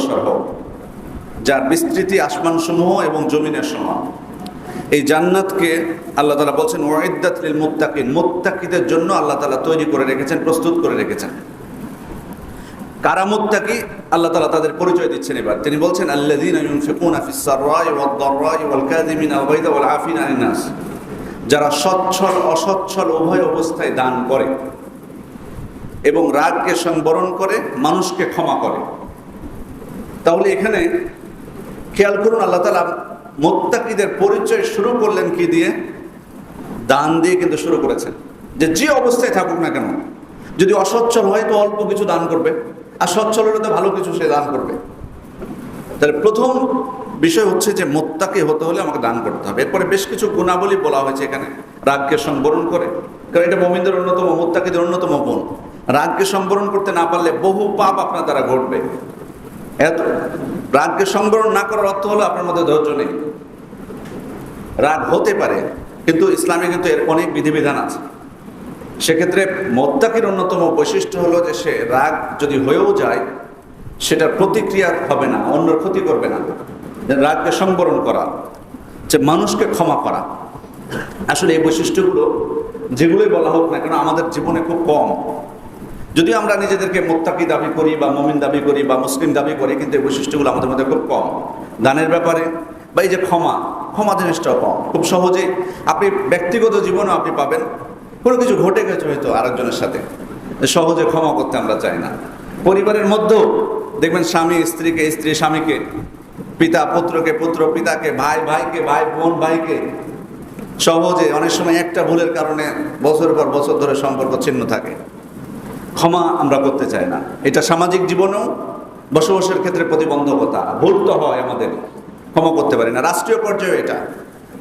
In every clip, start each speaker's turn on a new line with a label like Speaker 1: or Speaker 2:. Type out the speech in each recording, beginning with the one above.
Speaker 1: অগ্রসর হোক যার বিস্তৃতি আসমানসমূহ এবং জমিনের সমান। এই জান্নাতকে আল্লাহ তালা বলছেন ওয়াইদাত লিল মুত্তাকিন মুত্তাকিদের জন্য আল্লাহ তালা তৈরি করে রেখেছেন, প্রস্তুত করে রেখেছেন। কারা মুত্তাকি? আল্লাহ তালা তাদের পরিচয় দিচ্ছেন এবার। তিনি বলছেন, আল্লাযীনা ইউনফিকুনা ফিস সাররাই ওয়াদ দাররাই ওয়াল কাযিমিনা আল গায়যা ওয়াল আফিনা আনিন যারা সচ্ছল, অসচ্ছল উভয় অবস্থায় দান করে এবং রাগকে সংবরণ করে, মানুষকে ক্ষমা করে। তাহলে এখানে খেয়াল করুন আল্লাহ তালা মোত্তাকিদের পরিচয় শুরু করলেন কি দিয়ে? দান দিয়ে কিন্তু শুরু করেছেন। যে যে অবস্থায় থাকুক না কেন, যদি অসচ্ছল হয় তো অল্প কিছু দান করবে আর সচ্ছল হলে তো ভালো কিছু সে দান করবে। তাহলে প্রথম বিষয় হচ্ছে যে মোত্তাকে হতে হলে আমাকে দান করতে হবে। এরপরে বেশ কিছু গুণাবলী বলা হয়েছে এখানে। রাগকে সংবরণ করে। কারণ এটা মোমিনদের অন্যতম, মোত্তাকিদের অন্যতম গুণ। রাগকে সংবরণ করতে না পারলে বহু পাপ আপনার দ্বারা ঘটবে। এত রাগকে সংবরণ না করার অর্থ হলো আপনার মধ্যে ধৈর্য নেই। রাগ হতে পারে, কিন্তু ইসলামে কিন্তু এর অনেক বিধিবিধান আছে। সেক্ষেত্রে মোত্তাকির অন্যতম বৈশিষ্ট্য হলো যে সে রাগ যদি হয়েও যায় সেটার প্রতিক্রিয়া হবে না, অন্যর ক্ষতি করবে না। রাগকে সংবরণ করা, যে মানুষকে ক্ষমা করা। আসলে এই বৈশিষ্ট্যগুলো যেগুলোই বলা হোক না কেন, আমাদের জীবনে খুব কম। যদিও আমরা নিজেদেরকে মোত্তাকি দাবি করি বা মমিন দাবি করি বা মুসলিম দাবি করি, কিন্তু এই বৈশিষ্ট্যগুলো আমাদের মধ্যে খুব কম। দানের ব্যাপারে বা এই যে ক্ষমা ক্ষমা জিনিসটাও কম। খুব সহজেই আপনি ব্যক্তিগত জীবনেও আপনি পাবেন। কোনো কিছু ঘটে গেছে হয়তো আরেকজনের সাথে। সহজে ক্ষমা করতে আমরা চাই না। পরিবারের মধ্যেও দেখবেন স্বামী স্ত্রীকে, স্ত্রী স্বামীকে, পিতা পুত্রকে, পুত্র পিতাকে, ভাই ভাইকে, ভাই বোন ভাইকে সহজে অনেক সময় একটা ভুলের কারণে বছর পর বছর ধরে সম্পর্ক ছিন্ন থাকে। ক্ষমা আমরা করতে চাই না। এটা সামাজিক জীবনেও বসবাসের ক্ষেত্রে প্রতিবন্ধকতা, ভুল তো হয় আমাদের। ক্ষমা করতে পারি না। রাষ্ট্রীয় পর্যায়ে এটা।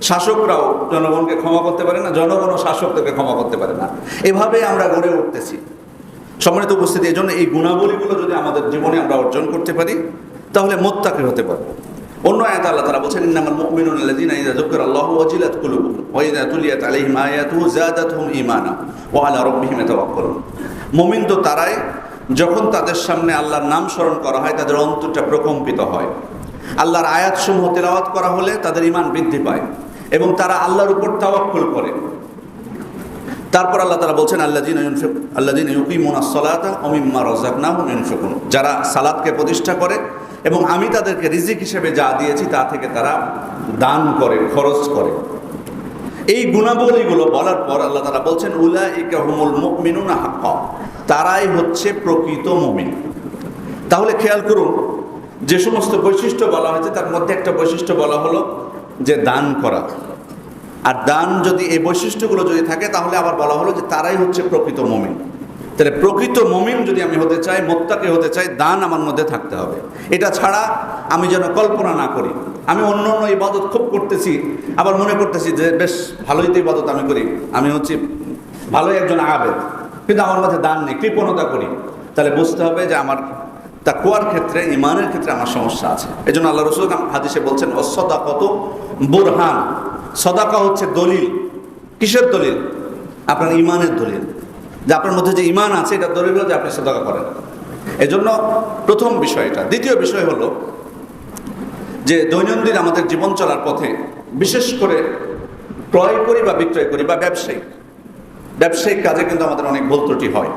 Speaker 1: শাসকরাও জনগণকে ক্ষমা করতে পারে না, জনগণও শাসকদেরকে ক্ষমা করতে পারে না। এভাবে আমরা গড়ে উঠতেছি। সম্মানিত উপস্থিতি এই জন্য এই গুণাবলীগুলো যদি আমাদের জীবনে আমরা অর্জন করতে পারি, তাহলে মোত্তাকে হতে পারব। অন্য আয়াত আল্লাহ তাআলা বলেন ইন্নামাল মুমিনুনা আল্লাযীনা ইযা যুকিরাল্লাহু ওয়াজিলাত কুলুবুহুম ওয়া ইযা তুলিয়াত আলাইহিম আয়াতুহু যাদাতহুম ঈমানা ওয়া আলা রাব্বিহিম ইয়াতাওয়াক্কালুন। মুমিন তো তারাই। যখন তাদের সামনে আল্লাহর নাম স্মরণ করা হয়, তাদের অন্তরটা প্রকম্পিত হয়। আল্লাহর আয়াতসমূহ তেলাওয়াত করা হলে তাদের ইমান বৃদ্ধি পায় এবং তারা আল্লাহর উপর তাওয়াক্কুল করে। তারপর আল্লাহ তারা বলছেন আল্লাহ দিন আল্লাহ ইউনফিকুন। যারা সালাদকে প্রতিষ্ঠা করে এবং আমি তাদেরকে রিজিক হিসেবে যা দিয়েছি তা থেকে তারা দান করে, খরচ করে। এই গুণাবলীগুলো বলার পর আল্লাহ তারা বলছেন উলা ইকাহুমুল মুমিনুনা হাক্কা। তারাই হচ্ছে প্রকৃত মুমিন। তাহলে খেয়াল করুন, যে সমস্ত বৈশিষ্ট্য বলা হয়েছে, তার মধ্যে একটা বৈশিষ্ট্য বলা হলো যে দান করা। আর দান যদি এই বৈশিষ্ট্যগুলো যদি থাকে, তাহলে আবার বলা হলো যে তারাই হচ্ছে প্রকৃত মমিন। তাহলে প্রকৃত মমিন যদি আমি হতে চাই, মোত্তাকে হতে চাই, দান আমার মধ্যে থাকতে হবে। এটা ছাড়া আমি যেন কল্পনা না করি। আমি অন্য অন্য ইবাদত খুব করতেছি, আবার মনে করতেছি যে বেশ ভালোই তো ইবাদত আমি করি। আমি হচ্ছি ভালোই একজন আবেদ, কিন্তু আমার মধ্যে দান নেই, কৃপণতা করি। তাহলে বুঝতে হবে যে আমার তাকুয়ার ক্ষেত্রে ইমানের ক্ষেত্রে আমার সমস্যা আছে। এই জন্য আল্লাহ রসুল হাদিসে বলছেন অসদা কত বুরহান। সদাকা হচ্ছে দলিল। কিসের দলিল? আপনার ইমানের দলিল। যে আপনার মধ্যে যে ইমান আছে, এটা দলিল যে আপনি সদাকা করেন। এজন্য প্রথম বিষয় এটা দ্বিতীয় বিষয় হলো যে দৈনন্দিন আমাদের জীবন চলার পথে, বিশেষ করে ক্রয় করি বা বিক্রয় করি বা ব্যবসায়িক ব্যবসায়িক কাজে কিন্তু আমাদের অনেক ভুল ত্রুটি হয়।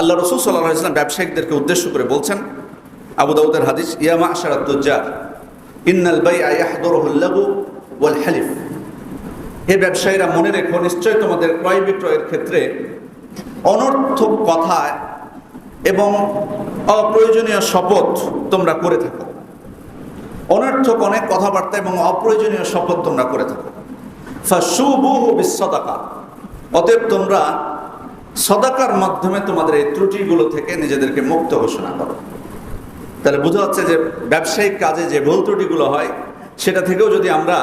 Speaker 1: আল্লাহ রসুল সাল্লাহ ইসলাম ব্যবসায়িকদেরকে উদ্দেশ্য করে বলছেন, আবু দাউদের হাদিস ইয়ামা আশারাতুজ্জার ইন্নাল বাই আয়াহদুরহুল্লাহু ওয়াল হালিফ। হে ব্যবসায়ীরা, মনে রেখো, নিশ্চয় তোমাদের ক্রয় বিক্রয়ের ক্ষেত্রে অনর্থক কথা এবং অপ্রয়োজনীয় শপথ তোমরা করে থাকো। অনর্থক অনেক কথাবার্তা এবং অপ্রয়োজনীয় শপথ তোমরা করে থাকো। ফাশুবুহু বিশ্বদাকা অতএব তোমরা সদাকার মাধ্যমে তোমাদের এই ত্রুটিগুলো থেকে নিজেদেরকে মুক্ত ঘোষণা করো। তাহলে বোঝা যাচ্ছে যে ব্যবসায়িক কাজে যে ভুল ত্রুটিগুলো হয়, সেটা থেকেও যদি আমরা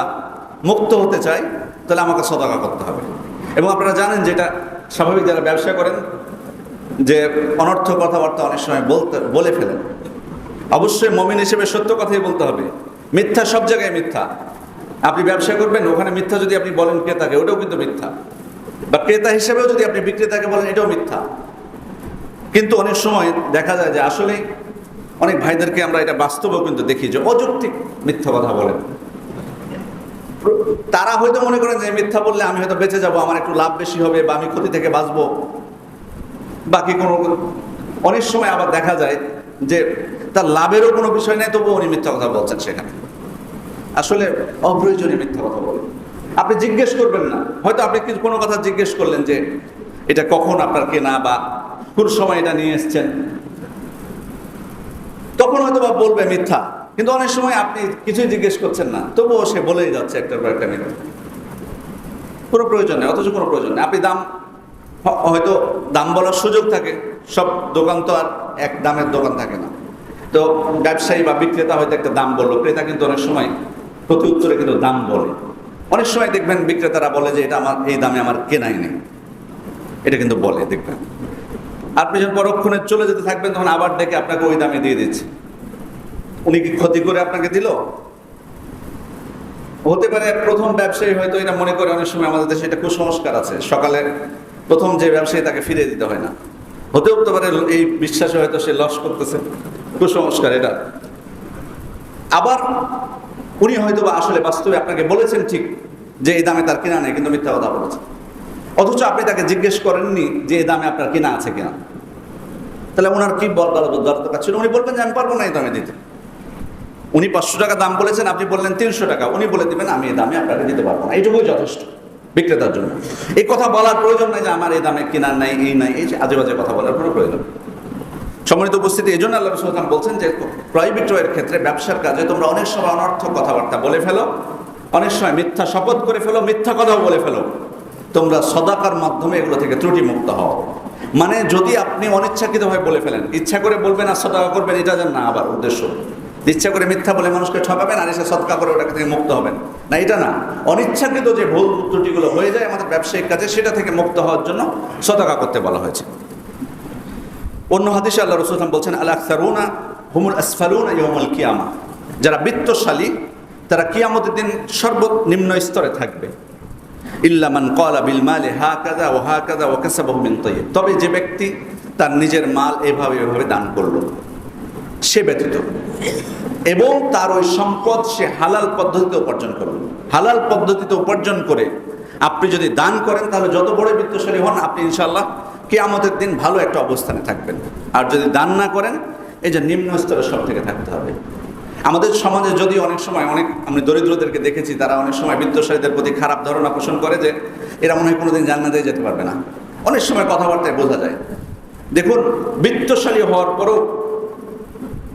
Speaker 1: মুক্ত হতে চাই, তাহলে আমাকে সদাকা করতে হবে। এবং আপনারা জানেন যেটা স্বাভাবিক যারা ব্যবসা করেন, যে অনর্থ কথাবার্তা অনেক সময় বলতে, বলে ফেলেন। অবশ্যই মমিন হিসেবে সত্য কথাই বলতে হবে। মিথ্যা সব জায়গায় মিথ্যা। আপনি ব্যবসা করবেন, ওখানে মিথ্যা যদি আপনি বলেন ক্রেতাকে, ওটাও কিন্তু মিথ্যা। বা ক্রেতা হিসেবেও যদি আপনি বিক্রেতাকে বলেন, এটাও মিথ্যা। কিন্তু অনেক সময় দেখা যায় যে আসলে অনেক ভাইদেরকে আমরা এটা বাস্তবেও কিন্তু দেখি যে অযৌক্তিক মিথ্যা কথা বলেন। তারা হয়তো মনে করেন যে মিথ্যা বললে আমি হয়তো বেঁচে যাব, আমার একটু লাভ বেশি হবে বা আমি ক্ষতি থেকে বাঁচবো। বাকি কোনো অনেক সময় আবার দেখা যায় যে তার লাভেরও কোনো বিষয় নেই, তবুও উনি মিথ্যা কথা বলছেন সেখানে। আসলে অপ্রয়োজনীয় মিথ্যা কথা বলেন আপনি জিজ্ঞেস করবেন না। হয়তো আপনি কিছু কোনো কথা জিজ্ঞেস করলেন যে এটা কখন আপনার কেনা বা কোন সময় এটা নিয়ে এসছেন। তখন হয়তো বা বলবে মিথ্যা। কিন্তু অনেক সময় আপনি কিছুই জিজ্ঞেস করছেন না। তবুও সে বলেই যাচ্ছে একটার পর একটা মিথ্যা। কোনো প্রয়োজন নেই, অথচ কোনো প্রয়োজন নেই। আপনি দাম হয়তো দাম বলার সুযোগ থাকে। সব দোকান তো আর এক দামের দোকান থাকে না। তো ব্যবসায়ী বা বিক্রেতা হয়তো একটা দাম বলল, ক্রেতা কিন্তু অনেক সময় প্রতি উত্তরে কিন্তু দাম বলে। অনেক সময় দেখবেন বিক্রেতারা বলে যে, এটা আমার, এই দামে আমার কেনাই নেই। এটা কিন্তু বলে দেখবেন। আপনি যখন পরক্ষণে চলে যেতে থাকবেন, তখন আবার ডেকে আপনাকে ওই দামে দিয়ে দিচ্ছে। উনি কি ক্ষতি করে আপনাকে দিল? হতে পারে প্রথম ব্যবসায়ী হয়তো এটা মনে করে অনেক সময় আমাদের দেশে এটা কুসংস্কার আছে। সকালে প্রথম যে ব্যবসায়ী তাকে ফিরে দিতে হয় না। হতেও হতে পারে এই বিশ্বাসে হয়তো সে লস করতেছে। কুসংস্কার এটা। আবার উনি হয়তো বা আসলে বাস্তবে আপনাকে বলেছেন ঠিক যে এই দামে তার কেনা নেই, কিন্তু মিথ্যা কথা বলেছে অথচ আপনি তাকে জিজ্ঞেস করেননি যে এই দামে আপনার কেনা আছে কিনা। তাহলে ওনার কি দরকার ছিল? উনি বলবেন যে আমি পারব না এই দামে দিতে। উনি পাঁচশো টাকা দাম বলেছেন, আপনি বললেন তিনশো টাকা। উনি বলে দেবেন, আমি এই দামে আপনাকে দিতে পারব না। এইটুকুই যথেষ্ট। বিক্রেতার জন্য। এই কথা বলার প্রয়োজন নাই যে আমার এই দামে কেনার নাই, এই নাই, এই যে আজে বাজে কথা বলার কোনো প্রয়োজন। সম্মানিত উপস্থিতি, এই জন্য আল্লাহ রসুলাম বলছেন যে, ক্রয় বিক্রয়ের ক্ষেত্রে ব্যবসার কাজে তোমরা অনেক সময় অনর্থক কথাবার্তা বলে ফেলো, অনেক সময় মিথ্যা শপথ করে ফেলো, মিথ্যা কথাও বলে ফেলো। তোমরা সদাকার মাধ্যমে এগুলো থেকে ত্রুটি মুক্ত হও। মানে যদি আপনি অনিচ্ছাকৃতভাবে বলে ফেলেন, ইচ্ছা করে বলবেন আর সদাকা করবেন, এটা যেন না আবার উদ্দেশ্য। ইচ্ছা করে মিথ্যা বলে মানুষকে ঠকাবেন আর এসে সৎকা করে ওটা থেকে মুক্ত হবেন। না, এটা না। অনিচ্ছাকৃত যে ভুল ত্রুটিগুলো হয়ে যায় আমাদের ব্যবসায়িক কাজে, সেটা থেকে মুক্ত হওয়ার জন্য সদাকা করতে বলা হয়েছে। অন্য হাদিসে আল্লাহ রসুলাম বলছেন, আল আকসারুনা হুমুল আসফালুনা ইয়মুল কিয়ামা। যারা বিত্তশালী, তারা কিয়ামতের দিন সর্বনিম্ন স্তরে থাকবে। ইল্লামান কলা বিল মালে হা কাদা ও হা কাদা ও কাসাবাহু তবে যে ব্যক্তি তার নিজের মাল এভাবে এভাবে দান করল। সে ব্যতীত। এবং তার ওই সম্পদ সে হালাল পদ্ধতিতে উপার্জন করবে। হালাল পদ্ধতিতে উপার্জন করে আপনি যদি দান করেন, তাহলে যত বড় বিত্তশালী হন, আপনি ইনশাল্লাহ কে আমাদের দিন ভালো একটা অবস্থানে থাকবেন। আর যদি দান না করেন, এই যে নিম্ন স্তরে সব থেকে থাকতে হবে। আমাদের সমাজে যদি অনেক সময় অনেক, আমি দরিদ্রদেরকে দেখেছি, তারা অনেক সময় বিত্তশালীদের প্রতি খারাপ ধারণা পোষণ করে যে এরা মনে হয় কোনোদিন জান্নাতে যেতে পারবে না। অনেক সময় কথাবার্তায় বোঝা যায়। দেখুন, বিত্তশালী হওয়ার পরও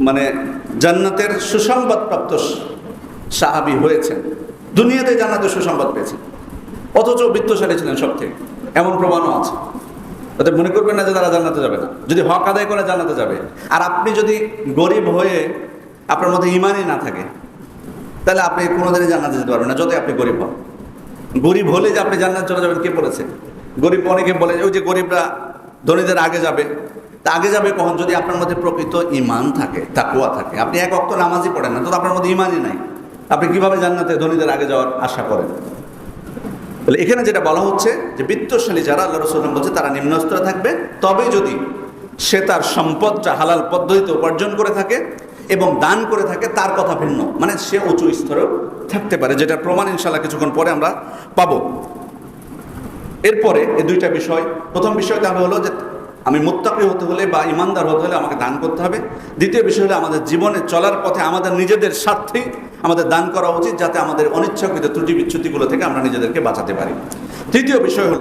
Speaker 1: মানে জান্নাতের সুসংবাদপ্রাপ্ত সাহাবি হয়েছেন। দুনিয়াতে জান্নাতের সুসংবাদ পেয়েছেন। অথচ বৃত্তশালী ছিলেন সব থেকে এমন প্রমাণও আছে। তাদের মনে করবেন না যে তারা জান্নাতে যাবে না। যদি হক আদায় করে জান্নাতে যাবে। আর আপনি যদি গরিব হয়ে আপনার মধ্যে ইমানই না থাকে, তাহলে আপনি কোনোদিনই জান্নাতে যেতে পারবেন না, যতই আপনি গরিব হন। গরিব হলে যে আপনি জান্নাত চলে যাবেন কে বলেছে? গরিব অনেকে বলে ওই যে গরিবরা ধনীদের আগে যাবে। তা আগে যাবে কখন? যদি আপনার মধ্যে প্রকৃত ইমান থাকে তা তাকুয়া থাকে। আপনি এক অক্ত নামাজই পড়েন না তো আপনার মধ্যে ইমানই নাই। আপনি কীভাবে জান্নাতে ধনীদের আগে যাওয়ার আশা করেন? তাহলে এখানে যেটা বলা হচ্ছে, যে বিত্তশালী যারা, আল্লাহ রসুলাম বলছে, তারা নিম্নস্তরে থাকবে। তবে যদি সে তার সম্পদটা হালাল পদ্ধতিতে উপার্জন করে থাকে এবং দান করে থাকে, তার কথা ভিন্ন। মানে সে উঁচু স্তরেও থাকতে পারে যেটা প্রমাণ ইনশাল্লাহ কিছুক্ষণ পরে আমরা পাবো। এরপরে এই দুইটা বিষয়, প্রথম বিষয়টা হলো যে আমি মোত্তাপি হতে হলে বা ইমানদার হতে হলে আমাকে দান করতে হবে। দ্বিতীয় বিষয় হলো আমাদের জীবনে চলার পথে আমাদের নিজেদের স্বার্থেই আমাদের দান করা উচিত যাতে আমাদের অনিচ্ছাকৃত ত্রুটি বিচ্ছুতিগুলো থেকে আমরা নিজেদেরকে বাঁচাতে পারি। তৃতীয় বিষয় হলো